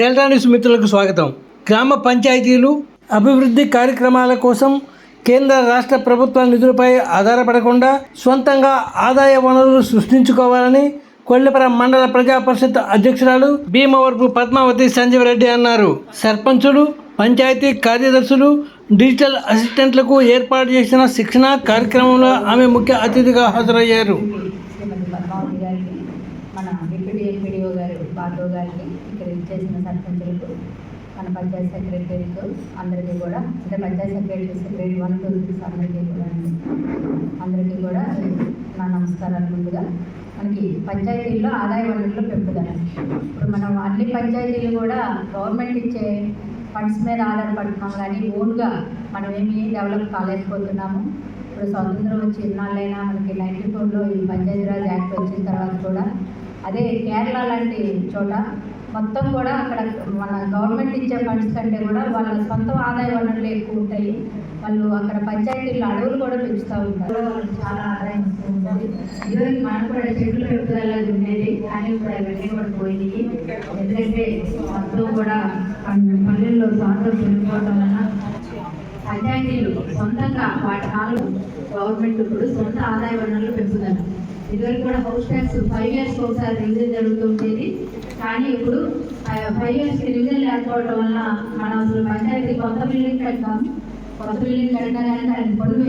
Delta news మిత్రులకు స్వాగతం. గ్రామ పంచాయతీలు అభివృద్ధి కార్యక్రమాల కోసం కేంద్ర రాష్ట్ర ప్రభుత్వ నిధులపై ఆధారపడకుండా సొంతంగా ఆదాయ వనరులు సృష్టించుకోవాలని కొల్లెపర మండల ప్రజా పరిషత్ అధ్యక్షురాలు భీమవరపు పద్మావతి సంజీవ్ రెడ్డి అన్నారు. సర్పంచులు పంచాయతీ కార్యదర్శులు డిజిటల్ అసిస్టెంట్లకు ఏర్పాటు చేసిన శిక్షణ కార్యక్రమంలో ఆమె ముఖ్య అతిథిగా హాజరయ్యారు. శ్రీమతి గారు బాధవ్ గారికి ఇక్కడ ఇచ్చేసిన సర్పంచులకు మన పంచాయత్ సెక్రటరీతో అందరికీ కూడా అంటే panchayat secretary secretary one two six అందరికీ కూడా అందరికీ కూడా నా నమస్కారాలు ముందుగా. మనకి పంచాయతీల్లో ఆదాయ వనరులు పెంపుదల. ఇప్పుడు మనం అన్ని పంచాయతీలు కూడా గవర్నమెంట్ ఇచ్చే ఫండ్స్ మీద ఆధారపడుతున్నాం కానీ ఓన్గా మనం ఏమి డెవలప్ కాలేకపోతున్నాము. ఇప్పుడు స్వాతంత్రం వచ్చి ఇన్నాళ్ళైనా మనకి నైన్టీ ఫోర్లో ఈ పంచాయతీరాజ్ యాక్ట్ వచ్చిన తర్వాత కూడా అదే కేరళ లాంటి చోట మొత్తం కూడా అక్కడ మన గవర్నమెంట్ ఇచ్చే ఫండ్స్ కంటే కూడా వాళ్ళ సొంత ఆదాయ వనరులు ఎక్కువ ఉంటాయి. వాళ్ళు అక్కడ పంచాయతీల్లో అడవులు కూడా పెంచుతూ ఉంటారు. చాలా ఆదాయం ఉంటుంది. ఇదివరకు మనం కూడా చెట్లు పెంపుదల ఉండేది కానీ ఇప్పుడు అవన్నీ కూడా పోయినాయి. ఎందుకంటే మొత్తం కూడా పల్లెల్లో స్వాతంత్రం పెరిగిపోవడం వలన పంచాయతీలు సొంతంగా వాటి నాలుగు గవర్నమెంట్ ఇప్పుడు సొంత ఆదాయ వనరులు పెంచుతారు ఇదివరకు కూడా హౌస్ ట్యాక్స్ ఫైవ్ ఇయర్స్ ఒకసారి రివిజన్ జరుగుతుండేది. కానీ ఇప్పుడు ఫైవ్ ఇయర్స్ రివిజన్ లేకపోవడం వల్ల మనం అసలు పంచాయతీ కొత్త బిల్డింగ్ కట్టాం. కొత్త బిల్డింగ్ కట్టడానికి కానీ దానికి పన్ను